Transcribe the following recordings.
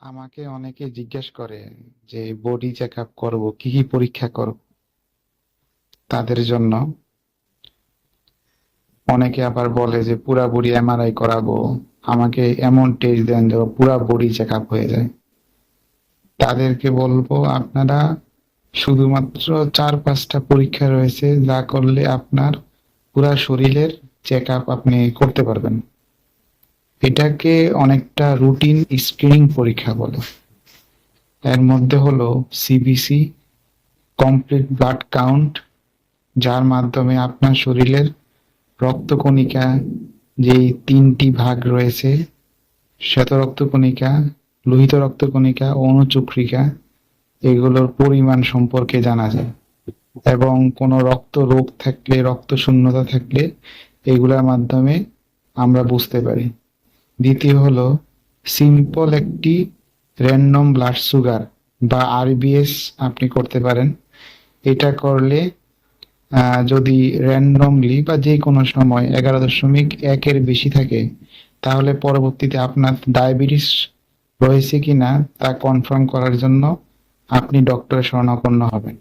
আমাকে অনেকে জিজ্ঞেস করে যে বডি চেক আপ করব, কি কি পরীক্ষা করব? তাদের জন্য অনেকে আবার বলে যে, পুরা বডি এমআরআই করাবো, আমাকে এমন টেস্ট দেন যে পুরা বডি চেক আপ হয়ে যায়। তাদেরকে বলব, আপনারা শুধুমাত্র চার পাঁচটা পরীক্ষা রয়েছে, যা করলে আপনার পুরা শরীরের চেক আপ আপনি করতে পারবেন। এটাকে অনেকটা রুটিন স্ক্রিনিং পরীক্ষা বলে। এর মধ্যে হলো সিবিসি কমপ্লিট ব্লাড কাউন্ট যার মাধ্যমে আপনার শরীরের রক্তকণিকা যেই তিনটি ভাগ রয়েছে শ্বেত রক্তকণিকা লোহিত রক্তকণিকা, অনুচক্রিকা, এগুলোর পরিমাণ সম্পর্কে জানা যায়। এবং কোনো রক্ত রোগ থাকলে রক্ত শূন্যতা থাকলে এগুলোর মাধ্যমে আমরা বুঝতে পারি। দ্বিতীয় হলো সিম্পল একটি র্যান্ডম ব্লাড সুগার বা আরবিএস আপনি করতে পারেন। এটা করলে যদি র্যান্ডমলি বা যে কোনো সময় এগারো দশমিক একের বেশি থাকে, তাহলে পরবর্তীতে আপনার ডায়াবেটিস রয়েছে কিনা তা কনফার্ম করার জন্য আপনি ডক্টরের শরণাপন্ন হবেন।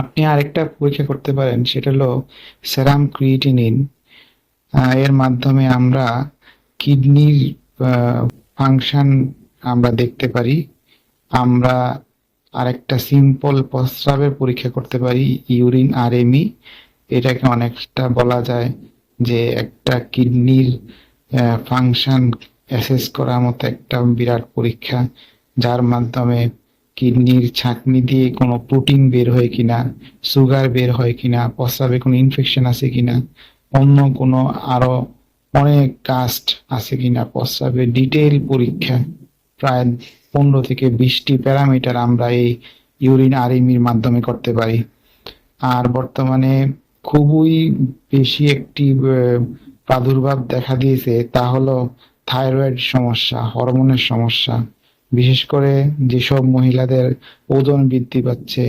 আপনি আরেকটা পরীক্ষা করতে পারেন, সেটা হলো সেরাম ক্রিয়েটিনিন এর মাধ্যমে আমরা কিডনির ফাংশন আমরা দেখতে পারি। আমরা আরেকটা সিম্পল প্রস্রাবের পরীক্ষা করতে পারি ইউরিন আরএমই এটাকে অনেকটা বলা যায় যে একটা কিডনির ফাংশন অ্যাসেস করার মতো একটা বিরাট পরীক্ষা, যার মাধ্যমে কিডনির ছাঁকনি দিয়ে কোনো প্রোটিন বের হয় কিনা সুগার বের হয় কিনা, প্রস্রাবে কোনো ইনফেকশন আছে কিনা, অন্য কোনো আরও অনেক কাস্ট আছে কিনা প্রস্রাবের ডিটেইল পরীক্ষা। প্রায় পনেরো থেকে বিশটি প্যারামিটার আমরা এই ইউরিন আরএমির মাধ্যমে করতে পারি। আর বর্তমানে খুবই বেশি একটি প্রাদুর্ভাব দেখা দিয়েছে তা হলো থাইরয়েড সমস্যা হরমোনের সমস্যা। বিশেষ করে যেসব মহিলাদের ওজন বৃদ্ধি পাচ্ছে,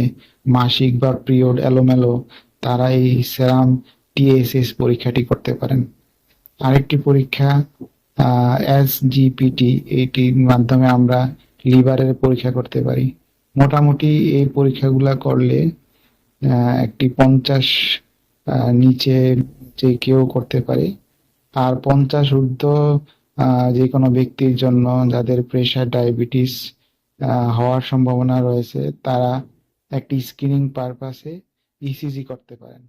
মাসিক বা পিরিয়ড এলোমেলো তারা এই সেরাম টিএসএস পরীক্ষাটি করতে পারেন। আরেকটি পরীক্ষা এসজিপিটি এইটির মাধ্যমে আমরা লিভারের পরীক্ষা করতে পারি। মোটামুটি এই পরীক্ষাগুলা করলে একটি পঞ্চাশ নিচে যে কেউ করতে পারে, আর পঞ্চাশ ঊর্ধ্ব যে কোনো ব্যক্তির জন্য যাদের প্রেশার ডায়াবেটিস হওয়ার সম্ভাবনা রয়েছে, তারা একটি স্ক্রিনিং পারপাসে ইসিজি করতে পারেন।